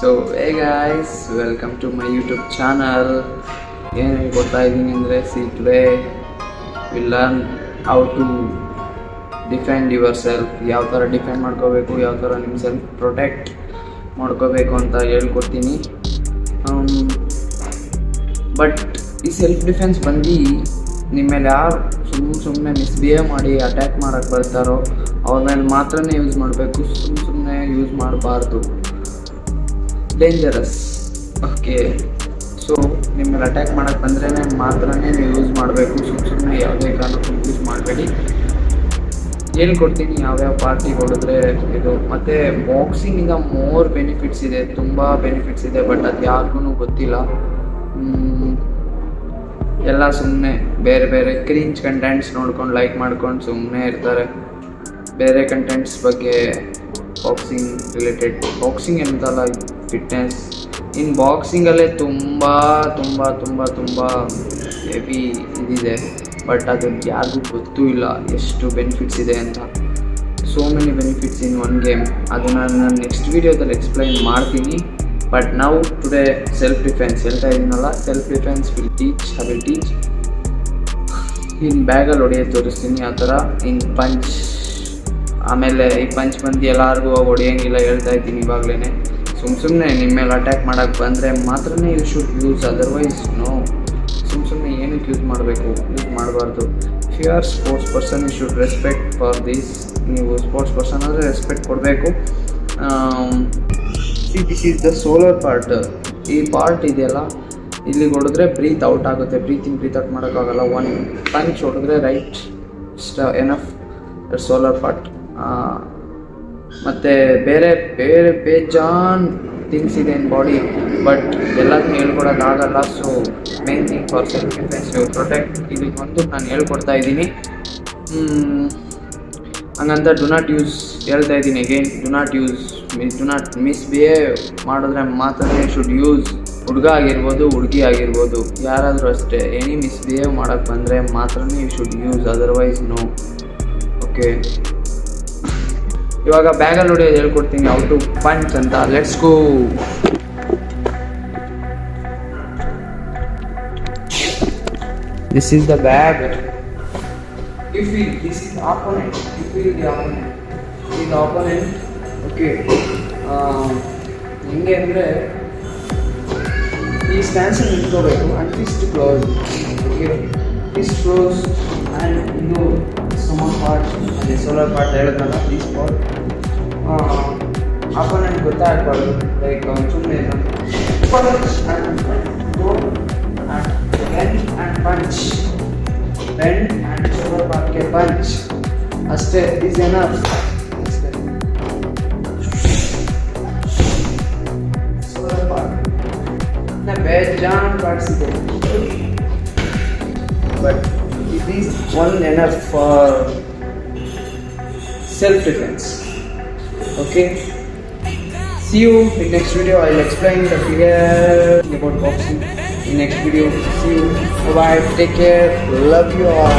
So hey guys welcome to my YouTube channel ಏನು ಹೇಳ್ಕೊಡ್ತಾ ಇದ್ದೀನಿ ಅಂದರೆ see today will learn how to defend yourself ಯಾವ ಥರ ಡಿಫೆಂಡ್ ಮಾಡ್ಕೋಬೇಕು, ಯಾವ ಥರ ನಿಮ್ಮ ಸೆಲ್ಫ್ ಪ್ರೊಟೆಕ್ಟ್ ಮಾಡ್ಕೋಬೇಕು ಅಂತ ಹೇಳ್ಕೊಡ್ತೀನಿ. ಬಟ್ ಈ ಸೆಲ್ಫ್ ಡಿಫೆನ್ಸ್ ಬಂದು ನಿಮ್ಮ ಮೇಲೆ ಯಾರು ಸುಮ್ಮನೆ ಸುಮ್ಮನೆ ಮಿಸ್ಬಿಹೇವ್ ಮಾಡಿ ಅಟ್ಯಾಕ್ ಮಾಡೋಕ್ಕೆ ಬರ್ತಾರೋ, ಅವ್ರ ಮೇಲೆ ಮಾತ್ರನೇ ಯೂಸ್ ಮಾಡಬೇಕು ಸುಮ್ಮ ಸುಮ್ಮನೆ ಯೂಸ್ ಮಾಡಬಾರ್ದು. ಡೇಂಜರಸ್ ಓಕೆ ಸೊ ನಿಮ್ಮ ಮೇಲೆ ಅಟ್ಯಾಕ್ ಮಾಡೋಕ್ಕೆ ಬಂದ್ರೇ ಮಾತ್ರನೇ ನೀವು ಯೂಸ್ ಮಾಡಬೇಕು. ಸುಮ್ಮ ಸುಮ್ಮನೆ ಯಾವುದೇ ಕಾರಣಕ್ಕೂ ಯೂಸ್ ಮಾಡಬೇಡಿ. ಹೇಳ್ಕೊಡ್ತೀನಿ ಯಾವ್ಯಾವ ಪಾರ್ಟಿ ಹೊಡೆದ್ರೆ ಇದು. ಮತ್ತು ಬಾಕ್ಸಿಂಗಿಂದ ಮೋರ್ ಬೆನಿಫಿಟ್ಸ್ ಇದೆ. ತುಂಬ ಬೆನಿಫಿಟ್ಸ್ ಇದೆ. ಬಟ್ ಅದು ಯಾರಿಗೂ ಗೊತ್ತಿಲ್ಲ. ಎಲ್ಲ ಸುಮ್ಮನೆ ಬೇರೆ ಬೇರೆ ಕ್ರೀಂಚ್ ಕಂಟೆಂಟ್ಸ್ ನೋಡ್ಕೊಂಡು ಲೈಕ್ ಮಾಡ್ಕೊಂಡು ಸುಮ್ಮನೆ ಇರ್ತಾರೆ. ಬೇರೆ ಕಂಟೆಂಟ್ಸ್ ಬಗ್ಗೆ ಬಾಕ್ಸಿಂಗ್ ರಿಲೇಟೆಡ್ ಬಾಕ್ಸಿಂಗ್ ಎಂತಲ್ಲ? ಫಿಟ್ನೆಸ್ ಇನ್ನು ಬಾಕ್ಸಿಂಗಲ್ಲೇ ತುಂಬ ತುಂಬ ತುಂಬ ತುಂಬ ಹೆವಿ ಇದಿದೆ. ಬಟ್ ಅದು ಯಾರಿಗೂ ಗೊತ್ತೂ ಇಲ್ಲ ಎಷ್ಟು ಬೆನಿಫಿಟ್ಸ್ ಇದೆ ಅಂತ. So many benefits in one game ಅದನ್ನು ನಾನು ನೆಕ್ಸ್ಟ್ ವೀಡಿಯೋದಲ್ಲಿ ಎಕ್ಸ್ಪ್ಲೈನ್ ಮಾಡ್ತೀನಿ. ಬಟ್ ನಾವು ಟುಡೇ ಸೆಲ್ಫ್ ಡಿಫೆನ್ಸ್ ಹೇಳ್ತಾ ಇದ್ದೀನಲ್ಲ? Self defence will teach I will teach ಇನ್ನು ಬ್ಯಾಗಲ್ಲಿ ಹೊಡೆಯೋದು ತೋರಿಸ್ತೀನಿ, ಆ ಥರ. ಇನ್ ಪಂಚ್ ಆಮೇಲೆ ಈ ಪಂಚ್ ಬಂದು ಎಲ್ಲರಿಗೂ ಹೊಡೆಯೋಂಗಿಲ್ಲ ಹೇಳ್ತಾ ಇದ್ದೀನಿ ಇವಾಗಲೇ ಸುಮ್ಮ ಸುಮ್ಮನೆ ನಿಮ್ಮ ಮೇಲೆ ಅಟ್ಯಾಕ್ ಮಾಡೋಕ್ಕೆ ಬಂದರೆ ಮಾತ್ರನೇ you should use otherwise no ಸುಮ್ಮ ಸುಮ್ಮನೆ ಏನಕ್ಕೆ ಯೂಸ್ ಮಾಡಬೇಕು? ಯೂಸ್ ಮಾಡಬಾರ್ದು. If you are sports person you should respect for this ನೀವು ಸ್ಪೋರ್ಟ್ಸ್ ಪರ್ಸನ್ ಆದರೆ ರೆಸ್ಪೆಕ್ಟ್ ಕೊಡಬೇಕು. This is the solar part ಈ ಪಾರ್ಟ್ ಇದೆಯಲ್ಲ, ಇಲ್ಲಿ ಹೊಡೆದ್ರೆ ಬ್ರೀತ್ ಔಟ್ ಆಗುತ್ತೆ. ಬ್ರೀತಿಂಗ್ ಬ್ರೀತ್ ಔಟ್ ಮಾಡೋಕ್ಕಾಗಲ್ಲ. ಒನ್ ಪಂಚ್ ಹೊಡೆದ್ರೆ ರೈಟ್ ಎನಫ್ ಸೋಲರ್ ಪಾರ್ಟ್ ಮತ್ತು ಬೇರೆ ಬೇರೆ ಬೇಜಾನ್ ಥಿಂಗ್ಸ್ ಇದೆ ಇನ್ ಬಾಡಿ ಬಟ್ ಎಲ್ಲದನ್ನೂ ಹೇಳ್ಕೊಡೋಕ್ಕಾಗಲ್ಲ so main thing for self defence you protect ಇದಕ್ಕೆ ಬಂದು ನಾನು ಹೇಳ್ಕೊಡ್ತಾ ಇದ್ದೀನಿ. ಹಂಗಂತ ಡು ನಾಟ್ ಯೂಸ್ ಹೇಳ್ತಾ ಇದ್ದೀನಿ again do not use miss do not misbehave ಮಾಡಿದ್ರೆ ಯು ಶುಡ್ ಯೂಸ್ ಹುಡುಗ ಆಗಿರ್ಬೋದು, ಹುಡುಗಿ ಆಗಿರ್ಬೋದು, ಯಾರಾದರೂ ಅಷ್ಟೇ ಎನಿ ಮಿಸ್ ಬಿಹೇವ್ ಮಾಡೋಕ್ಕೆ ಬಂದರೆ ಮಾತ್ರ you should use otherwise no okay ಇವಾಗ ಬ್ಯಾಗಲ್ಲಿ ಹೊಡೆಯೋದು ಹೇಳ್ಕೊಡ್ತೀನಿ ಹೌ ಟು ಪಂಚ್ ಅಂತ. Let's go this is the bag if I'll this is opponent opponent. You the the opponent. Opponent okay ಹೆಂಗೆ ಅಂದರೆ ಈ stance ನಿಂತ್ಕೋಬೇಕು. And fist close okay fist close part ಅದೇ solar part ಹೇಳಿದ್ನಲ್ಲ ಈ spot opponent ಗೊತ್ತಾಗಬಾರ್ದು like ಸುಮ್ಮನೆ and punch bend and shoulder ಪಾರ್ಟ್ಗೆ punch ಅಷ್ಟೇ is enough ಅಷ್ಟೇ. ಶೋಲ್ಡರ್ ಪಾರ್ಟ್ ನಾ ಬೇಜಾನ್ ಪಾರ್ಟ್ಸ್ ಇದೆ but it is one enough for self defense. Okay. See you in next video. I'll explain the clear about boxing in next video. See you. Bye bye. Take care. Love you all.